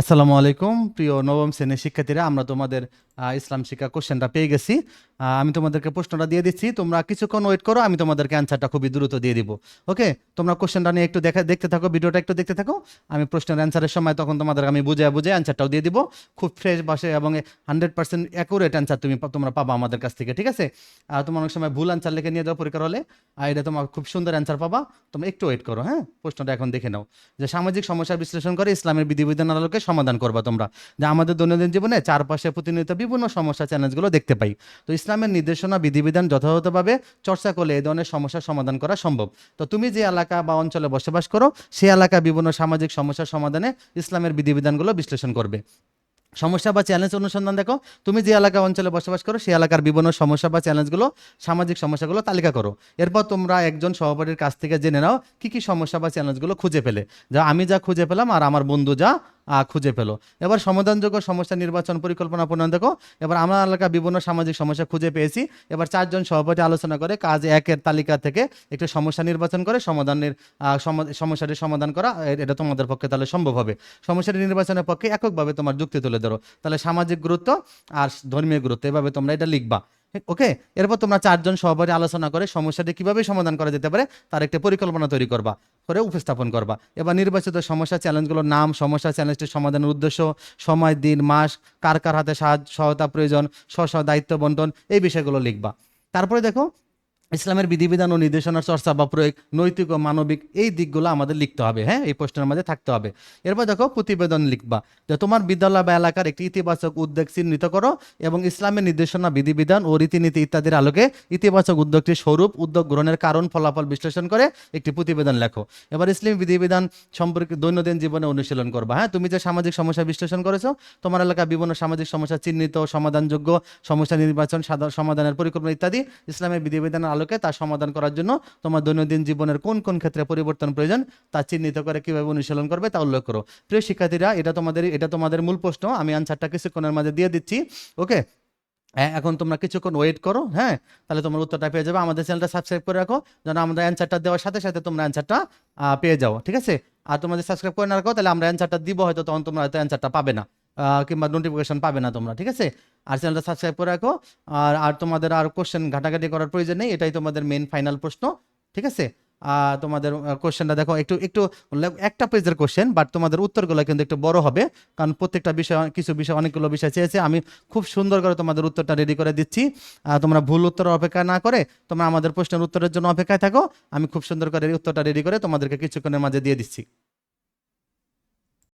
আসসালামু আলাইকুম, প্রিয় নবম শ্রেণির শিক্ষার্থীরা, আমরা তোমাদের ইসলাম শিক্ষা কোশ্চেনটা পেয়ে গেছি। আমি তোমাদেরকে প্রশ্নটা দিয়ে দিচ্ছি, তোমরা কিছুক্ষণ ওয়েট করো, আমি তোমাদেরকে অ্যান্সারটা খুবই দ্রুত দিয়ে দিব। ওকে তোমরা কোশ্চেনটা নিয়ে একটু দেখা, দেখতে থাকো, ভিডিওটা একটু দেখতে থাকো। আমি প্রশ্নের অ্যান্সারের সময় তখন তোমাদের, আমি বুঝে বুঝে অ্যান্সারটাও দিয়ে দিব। খুব ফ্রেশ বাসে এবং হান্ড্রেড পার্সেন্ট অ্যাকুরেট অ্যান্সার তুমি তোমরা পাবা আমাদের কাছ থেকে, ঠিক আছে? আর তোমার অনেক সময় ভুল অ্যান্সার লিখে নিয়ে যাও পরীক্ষার হলে, আর এটা তোমার খুব সুন্দর অ্যান্সার পাবা। তোমরা একটু ওয়েট করো হ্যাঁ? প্রশ্নটা এখন দেখে নাও। যে সামাজিক সমস্যার বিশ্লেষণ করে ইসলামের বিধিবিধান আলোকে সমাধান করবা তোমরা। যে আমাদের দৈনন্দিন জীবনে চারপাশে প্রতিনিয়ত বিভিন্ন সমস্যা চ্যালেঞ্জগুলো দেখতে পাই। তো ইসলামের নির্দেশনা, বিধিবিধান যথাযথভাবে চর্চা করলে এই ধরনের সমস্যার সমাধান করা সম্ভব। তো তুমি যে এলাকা বা অঞ্চলে বসবাস করো সেই এলাকা বিভিন্ন সামাজিক সমস্যার সমাধানে ইসলামের বিধিবিধানগুলো বিশ্লেষণ করবে। সমস্যা বা চ্যালেঞ্জ অনুসন্ধান দেখো। তুমি যে এলাকা অঞ্চলে বসবাস করো সেই এলাকার বিভিন্ন সমস্যা বা চ্যালেঞ্জগুলো সামাজিক সমস্যাগুলো তালিকা করো। এরপর তোমরা একজন সহপাঠীর কাছ থেকে জেনে নাও, কি কি সমস্যা বা চ্যালেঞ্জগুলো খুঁজে পেলে। যা আমি যা খুঁজে পেলাম আর আমার বন্ধু যা খুঁজে পেল। এবার সমাধানযোগ্য সমস্যা নির্বাচন পরিকল্পনা প্রণয়ন দেখো। এবার আমার এলাকা বিভিন্ন সামাজিক সমস্যা খুঁজে পেয়েছি। এবার চারজন সহপাঠী আলোচনা করে কাজ একের তালিকা থেকে একটি সমস্যা নির্বাচন করে সমাধানের সমা- সমস্যাটি সমাধান করা। এটা তোমাদের পক্ষে তাহলে সম্ভব হবে। সমস্যাটি নির্বাচনের পক্ষে এককভাবে তোমার যুক্তি তুলে ধরো। তাহলে সামাজিক গুরুত্ব আর ধর্মীয় গুরুত্ব, এভাবে তোমরা এটা লিখবা। ওকে? এরপর তোমরা চারজন সহপাঠী আলোচনা করে সমস্যাটি কীভাবে সমাধান করা যেতে পারে তার একটা পরিকল্পনা তৈরি করবা, করে উপস্থাপন করবা। এবার নির্বাচিত সমস্যা চ্যালেঞ্জগুলোর নাম, সমস্যা চ্যালেঞ্জটির সমাধানের উদ্দেশ্য, সময়, দিন, মাস, কার কার হাতে সাহায্য, সহায়তা প্রয়োজন, স্ব দায়িত্ব বন্টন, এই বিষয়গুলো লিখবা। তারপরে দেখো ইসলামের বিধিবিধান ও নির্দেশনার চর্চা বা প্রয়োগ, নৈতিক ও মানবিক এই দিকগুলো আমাদের লিখতে হবে হ্যাঁ? এই প্রশ্নের মাঝে থাকতে হবে। এরপর দেখো, প্রতিবেদন লিখবা। যে তোমার বিদ্যালয় বা এলাকার একটি ইতিবাচক উদ্যোগ চিহ্নিত করো এবং ইসলামের নির্দেশনা, বিধিবিধান ও রীতিনীতি ইত্যাদির আলোকে ইতিবাচক উদ্যোগটি স্বরূপ উদ্যোগ গ্রহণের কারণ, ফলাফল বিশ্লেষণ করে একটি প্রতিবেদন লেখো। এবার ইসলামী বিধিবিধান সম্পর্কে দৈনন্দিন জীবনে অনুশীলন করবা হ্যাঁ? তুমি যে সামাজিক সমস্যা বিশ্লেষণ করেছ, তোমার এলাকায় বিভিন্ন সামাজিক সমস্যা চিহ্নিত, সমাধানযোগ্য সমস্যা নির্বাচন সমাধানের পরিকল্পনা ইত্যাদি ইসলামের বিধিবিধানের আলোকে তা সমাধান করার জন্য তোমার দৈনন্দিন জীবনের কোন কোন ক্ষেত্রে পরিবর্তন প্রয়োজন তা চিহ্নিত করে কীভাবে অনুশীলন করবে তা উল্লেখ করো। প্রিয় শিক্ষার্থীরা এটা তোমাদের এটা তোমাদের মূল প্রশ্ন। আমি আনসারটা কিছুক্ষণের মাঝে দিয়ে দিচ্ছি। ওকে? হ্যাঁ, এখন তোমরা কিছুক্ষণ ওয়েট করো হ্যাঁ? তাহলে তোমার উত্তরটা পেয়ে যাবে। আমাদের চ্যানেলটা সাবস্ক্রাইব করে রাখো। যেন আমরা অ্যান্সারটা দেওয়ার সাথে সাথে তোমরা অ্যান্সারটা পেয়ে যাও ঠিক আছে? আর তোমাদের সাবস্ক্রাইব করে না রাখো তাহলে আমরা অ্যান্সারটা দিব হয়তো তখন তোমরা হয়তো অ্যান্সারটা পাবে না। কিংবা নোটিফিকেশন পাবে না তোমরা, ঠিক আছে? আর চ্যানেলটা সাবস্ক্রাইব করে রাখো। আর আর তোমাদের আর কোশ্চেন ঘাটাঘাটি করার প্রয়োজন নেই, এটাই তোমাদের মেন ফাইনাল প্রশ্ন, ঠিক আছে? আর তোমাদের কোশ্চেনটা দেখো, একটু একটু একটা পেজের কোশ্চেন বাট তোমাদের উত্তরগুলো কিন্তু একটু বড় হবে, কারণ প্রত্যেকটা বিষয়, কিছু বিষয়, অনেকগুলো বিষয় চেয়েছে। আমি খুব সুন্দর করে তোমাদের উত্তরটা রেডি করে দিচ্ছি। তোমরা ভুল উত্তর অপেক্ষা না করে তোমরা আমাদের প্রশ্নের উত্তরের জন্য অপেক্ষায় থাকো। আমি খুব সুন্দর করে উত্তরটা রেডি করে তোমাদেরকে কিছুক্ষণের মাঝে দিয়ে দিচ্ছি।